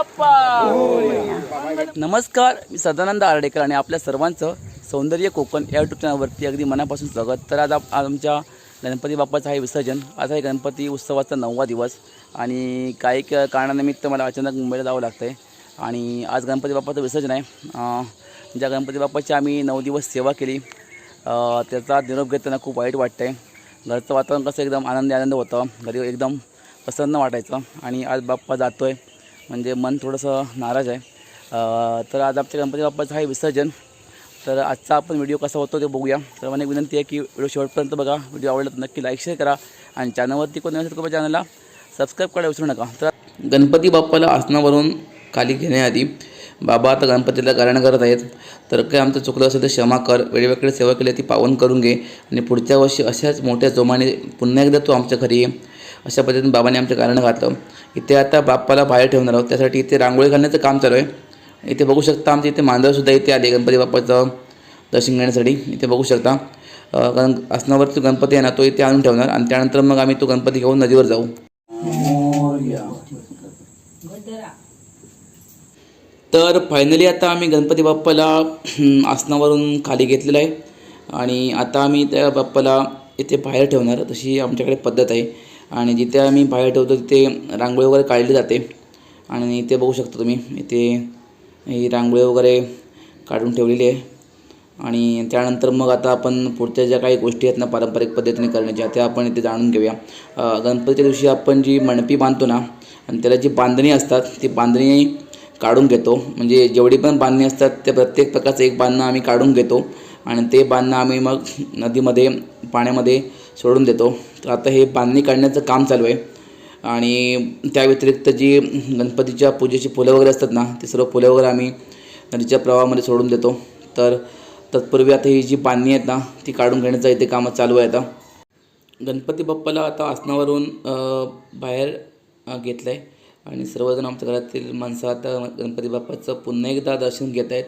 बाप्पा! नमस्कार मी सदानंद आर्डेकर आणि आपल्या सर्वांचं सौंदर्य कोकण या युट्यूब चॅनलवरती अगदी मनापासून स्वागत. तर आज आप आमच्या गणपती बाप्पाचं आहे विसर्जन. आज आहे गणपती उत्सवाचा नववा दिवस आणि काही कारणानिमित्त मला अचानक मुंबईला जावं लागतं आहे आणि आज गणपती बाप्पाचं विसर्जन आहे. ज्या गणपती बाप्पाची आम्ही नऊ दिवस सेवा केली त्याचा निरोप घेताना खूप वाईट वाटतं आहे घरचं वातावरण कसं एकदम आनंदी आनंद होतं. घरी एकदम प्रसन्न वाटायचं. आणि आज बाप्पा जातो आहे म्हणजे मन थोडंसं नाराज आहे. तर आज आमच्या गणपती बाप्पाचं आहे विसर्जन. तर आजचा आपण व्हिडिओ कसा होतो ते बघूया. सर्वांना एक विनंती आहे की व्हिडिओ शेवटपर्यंत बघा. व्हिडिओ आवडला तर नक्की लाईक शेअर करा आणि चॅनलवरती कोणी असेल तर चॅनलला सबस्क्राईब करायला विसरू नका. तर गणपती बाप्पाला आसनावरून खाली घेण्याआधी बाबा आता गणपतीला गारण करत आहेत. तर काही आमचं चुकलं असेल तर क्षमा कर. वेळेवेळी सेवा केली ती पावन करून घे. आणि पुढच्या वर्षी अशाच मोठ्या जोमाने पुन्हा एकदा तू आमच्या घरी ये. अशा पद्धतीने बाबांनी आमच्या गाणं घातलं. इथे आता बाप्पाला बाहेर ठेवणार आहोत. त्यासाठी इथे रांगोळी घालण्याचं काम चालू आहे. इथे बघू शकता आमच्या इथे मांजरसुद्धा इथे आले. गणपती बाप्पाचं दर्शन घेण्यासाठी इथे बघू शकता. कारण आसनावरती गणपती आहे ना तो इथे आणून ठेवणार. आणि त्यानंतर मग आम्ही तो गणपती घेऊन नदीवर जाऊ. तर फायनली आता आम्ही गणपती बाप्पाला आसनावरून खाली घेतलेलं आहे. आणि आता आम्ही त्या बाप्पाला इथे बाहेर ठेवणार. तशी आमच्याकडे पद्धत आहे. आणि जिथे आम्ही बाहेर ठेवतो तिथे रांगोळी वगैरे काढली जाते. आणि इथे बघू शकता तुम्ही इथे ही रांगोळी वगैरे काढून ठेवलेली आहे. आणि त्यानंतर मग आता आपण पुढच्या ज्या काही गोष्टी आहेत ना पारंपरिक पद्धतीने करण्याच्या त्या आपण इथे जाणून घेऊया. गणपतीच्या दिवशी आपण जी मणपी बांधतो ना आणि त्याला जी बांधणी असतात ती बांधणी काढून घेतो. म्हणजे जेवढी पण बांधणी असतात त्या प्रत्येक प्रकारचं एक बांधणं आम्ही काढून घेतो. आणि ते बांधणं आम्ही मग नदीमध्ये पाण्यामध्ये सोडून देतो. तर आता हे बांधणी काढण्याचं काम चालू आहे. आणि त्या व्यतिरिक्त जी गणपतीच्या पूजेची फुलं वगैरे असतात ना ती सर्व फुलं वगैरे आम्ही नदीच्या प्रवाहामध्ये सोडून देतो. तर तत्पूर्वी आता ही जी बांधणी आहेत ना ती काढून घेण्याचं इथे कामं चालू आहे आता. गणपती बाप्पाला आता आसनावरून बाहेर घेतलं आहे आणि सर्वजण आमच्या घरातील माणसं आता गणपती बाप्पाचं पुन्हा एकदा दर्शन घेत आहेत.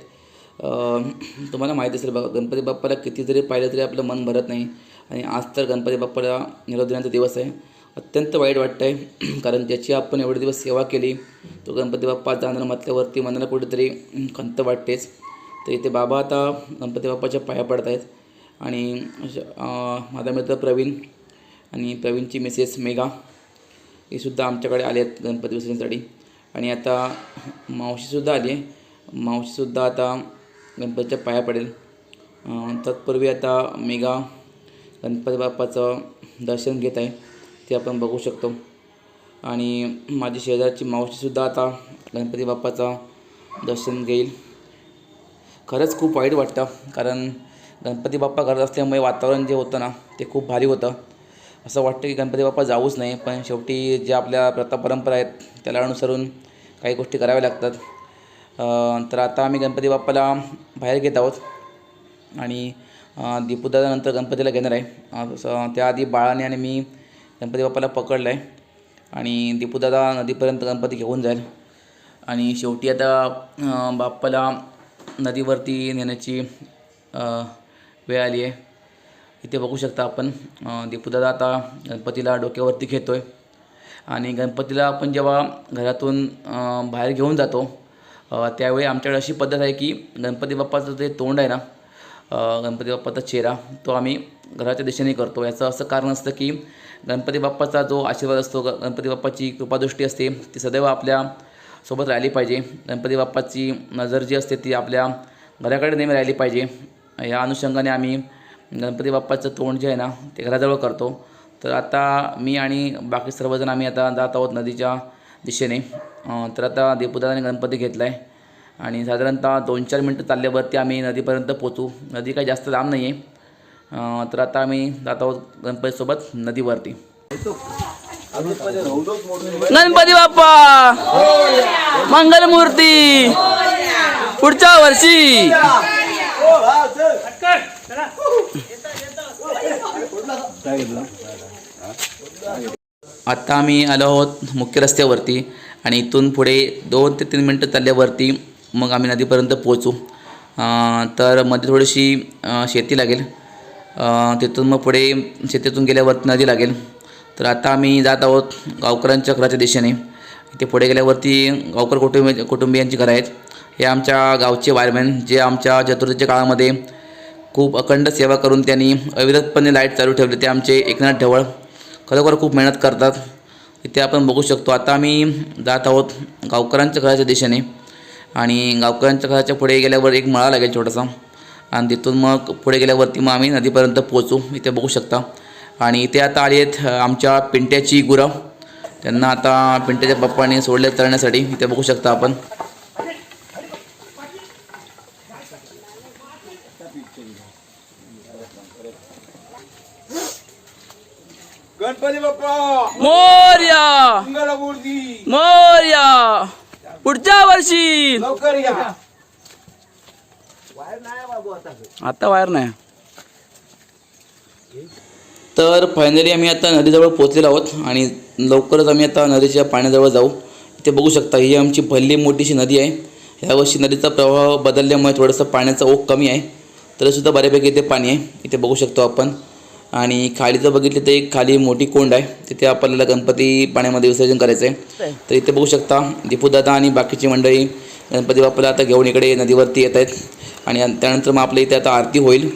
तुम्हाला माहीत असेल बघा गणपती बाप्पाला किती जरी पाहिलं तरी आपलं मन भरत नाही. आणि आज तर गणपती बाप्पाला निरोप देण्याचा दिवस आहे. अत्यंत वाईट वाटतं आहे कारण ज्याची आपण एवढे दिवस सेवा केली तो गणपती बाप्पा जाणार म्हटल्यावरती मनाला कुठेतरी खंत वाटतेच. तर इथे बाबा आता गणपती बाप्पाच्या पाया पडत आहेत आणि माझा मित्र प्रवीण आणि प्रवीणची मिसेस मेघा हे सुद्धा आमच्याकडे आले आहेत गणपती विसर्जनासाठी आणि आता मावशीसुद्धा आली आहे. मावशीसुद्धा आता गणपतीच्या पाया पडेल. तत्पूर्वी आता मेघा गणपती बाप्पाचं दर्शन घेत आहे ते आपण बघू शकतो. आणि माझी शेजारची मावशीसुद्धा आता गणपती बाप्पाचं दर्शन घेईल. खरंच खूप वाईट वाटतं कारण गणपती बाप्पा घरात असल्यामुळे वातावरण जे होतं ना ते खूप भारी होतं. असं वाटतं की गणपती बाप्पा जाऊच नाही पण शेवटी ज्या आपल्या प्रथा परंपरा आहेत त्याला अनुसरून काही गोष्टी कराव्या लागतात. तर आता आम्ही गणपती बाप्पाला बाहेर घेत आहोत. आणि अं, दीपूदादानंतर गणपतीला घेणार आहे. अं, त्याआधी बाळाने आणि मी गणपती बाप्पाला पकडलं आहे आणि दीपूदादा नदीपर्यंत गणपती घेऊन जाईल. आणि शेवटी आता बाप्पाला नदीवरती नेण्याची वेळ आली आहे. इथे बघू शकता आपण अं, दीपूदादा आता गणपतीला डोक्यावरती घेतो आहे आणि गणपतीला आपण जेव्हा घरातून बाहेर घेऊन जातो त्यावेळी आमच्याकडे अशी पद्धत आहे की गणपती बाप्पाचं जे तोंड आहे ना गणपती बाप्पाचा चेहरा तो आम्ही घराच्या दिशेने करतो. याचं असं कारण असतं की गणपती बाप्पाचा जो आशीर्वाद असतो गणपती बाप्पाची कृपादृष्टी असते ती सदैव आपल्यासोबत राहिली पाहिजे. गणपती बाप्पाची नजर जी असते ती आपल्या घराकडे नेहमी राहिली पाहिजे. या अनुषंगाने आम्ही गणपती बाप्पाचं तोंड जे आहे ना ते घराजवळ करतो. तर आता मी आणि बाकी सर्वजण आम्ही आता जात आहोत नदीच्या दिशेने. तर आता दीपूदादाने गणपती घेतला आहे आणि साधारणतः दोन चार मिनटं चालल्यावरती आम्ही नदीपर्यंत पोचू नदी काही जास्त लांब नाही आहे तर आता आम्ही जात आहोत गणपतीसोबत नदीवरती. गणपती बाप्पा! मंगलमूर्ती! पुढच्या वर्षी! आता आम्ही आलो आहोत मुख्य रस्त्यावरती आणि इथून पुढे दोन ते तीन मिनटं चालल्यावरती मग आम्ही नदीपर्यंत पोहोचू. तर मध्ये थोडीशी शेती लागेल. तिथून मग पुढे शेतीतून गेल्यावरती नदी लागेल. तर आता आम्ही जात आहोत गावकऱ्यांच्या घराच्या दिशेने. इथे पुढे गेल्यावरती गावकर कुटुंब कुटुंबियांची घरं आहेत. हे आमच्या गावचे वायरमॅन जे आमच्या चतुर्थीच्या काळामध्ये खूप अखंड सेवा करून त्यांनी अविरतपणे लाइट चालू ठेवली. ते आमचे एकनाथ ढवळ खरोखर खूप मेहनत करतात. इथे आपण बघू शकतो आता आम्ही जात आहोत गावकऱ्यांच्या घराच्या दिशेने. आणि गावकऱ्यांच्या घराच्या पुढे गेल्यावर एक मळा लागेल छोटासा. आणि तिथून मग पुढे गेल्यावरती मग आम्ही नदीपर्यंत पोहोचू. इथे बघू शकता. आणि इथे आता आली आहेत आमच्या पिंट्याची गुरं. त्यांना आता पिंट्याच्या पप्पाने सोडले तळण्यासाठी. इथे बघू शकता आपण. गणपती बाप्पा! मोर्या! मोर्या! पुढच्या वर्षी. लवकर या. आता वायर नाही. तर फायनली आम्ही आता नदीजवळ पोचलेलो आहोत आणि लवकरच आम्ही आता नदीच्या पाण्याजवळ जाऊ. इथे बघू शकता ही आमची भल्ली मोठीशी नदी आहे. यावर्षी नदीचा प्रवाह बदलल्यामुळे थोडंसं पाण्याचा ओघ कमी आहे. तरीसुद्धा बऱ्यापैकी इथे पाणी आहे. इथे बघू शकतो आपण. आणि खाली जर बघितलं तर एक खाली मोठी कोंड आहे. तिथे आपल्याला गणपती पाण्यामध्ये विसर्जन करायचं आहे तर इथे बघू शकता दीपूदादा आणि बाकीची मंडळी गणपती बाप्पाला आता घेऊन इकडे नदीवरती येत आहेत आणि त्यानंतर मग आपल्या इथे आता आरती होईल.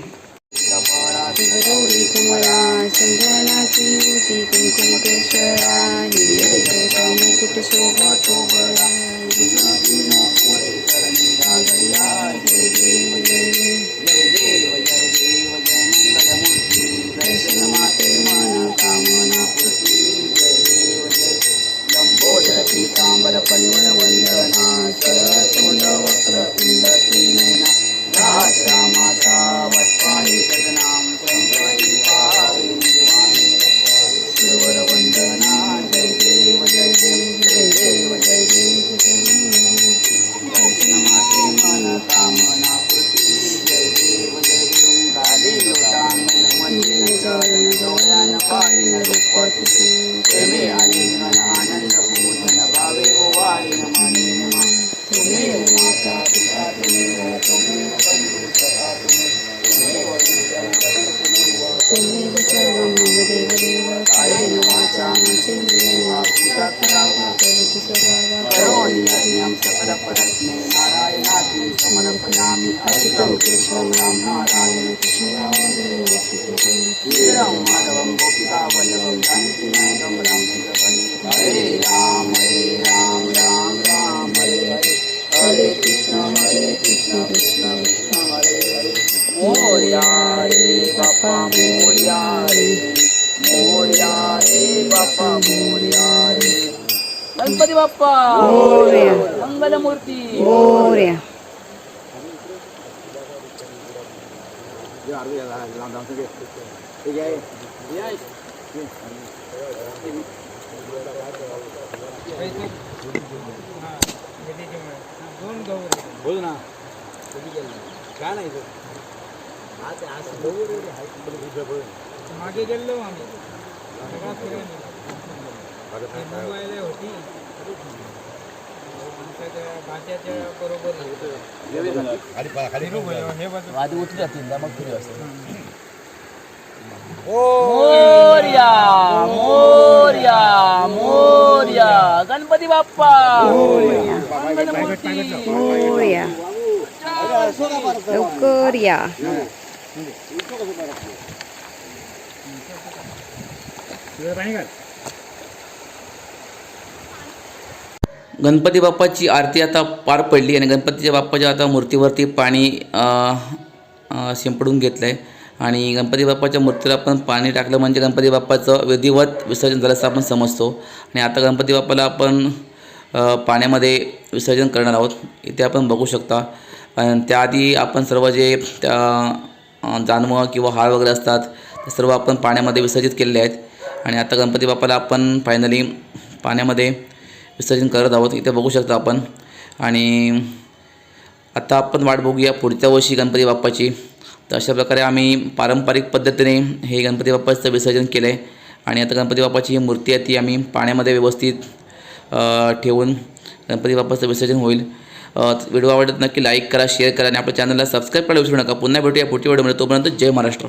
तुम्ही सर्वं मम कायेन वाचा वा समर्पयामि बाप्पा मंगलमूर्ती बोल ना काय नाही मागे गेलो आम्ही सगळा फिरून होती हे आधी उतरी जातील मग फिरू मोर्या मोर्या मोर्या. गणपती बाप्पा. मोर्या. लवकर या. गणपती बाप्पाची आरती आता पार पडली आणि गणपतीच्या बाप्पाच्या आता मूर्तीवरती पाणी शिंपडून घेतलं आहे आणि गणपती बाप्पाच्या मूर्तीला आपण पाणी टाकलं म्हणजे गणपती बाप्पाचं विधिवत विसर्जन झालं असं आपण समजतो. आणि आता गणपती बाप्पाला आपण पाण्यामध्ये विसर्जन करणार आहोत. इथे आपण बघू शकता. आणि त्याआधी आपण सर्व जे त्या अ, जानवं किंवा हार वगैरे असतात ते सर्व आपण पाण्यामध्ये विसर्जित केलेले आहेत. आणि आता गणपती बाप्पाला आपण फायनली पाण्यामध्ये विसर्जन करत आहोत. इथे बघू शकता आपण. आणि आता आपण वाट बघूया पुढच्या वर्षी गणपती बाप्पाची. तर अशा प्रकारे आम्ही पारंपरिक पद्धतीने हे गणपती बाप्पाचं विसर्जन केलं आहे आणि आता गणपती बाप्पाची ही मूर्ती आहे ती आम्ही पाण्यामध्ये व्यवस्थित ठेवून गणपती बाप्पाचं विसर्जन होईल. व्हिडिओ आवडत नक्की लाईक करा शेअर करा आणि आपल्या चॅनलला सबस्क्राईब करायला विसरू नका. पुन्हा भेटूया पुढच्या व्हिडिओमध्ये. तोपर्यंत जय महाराष्ट्र.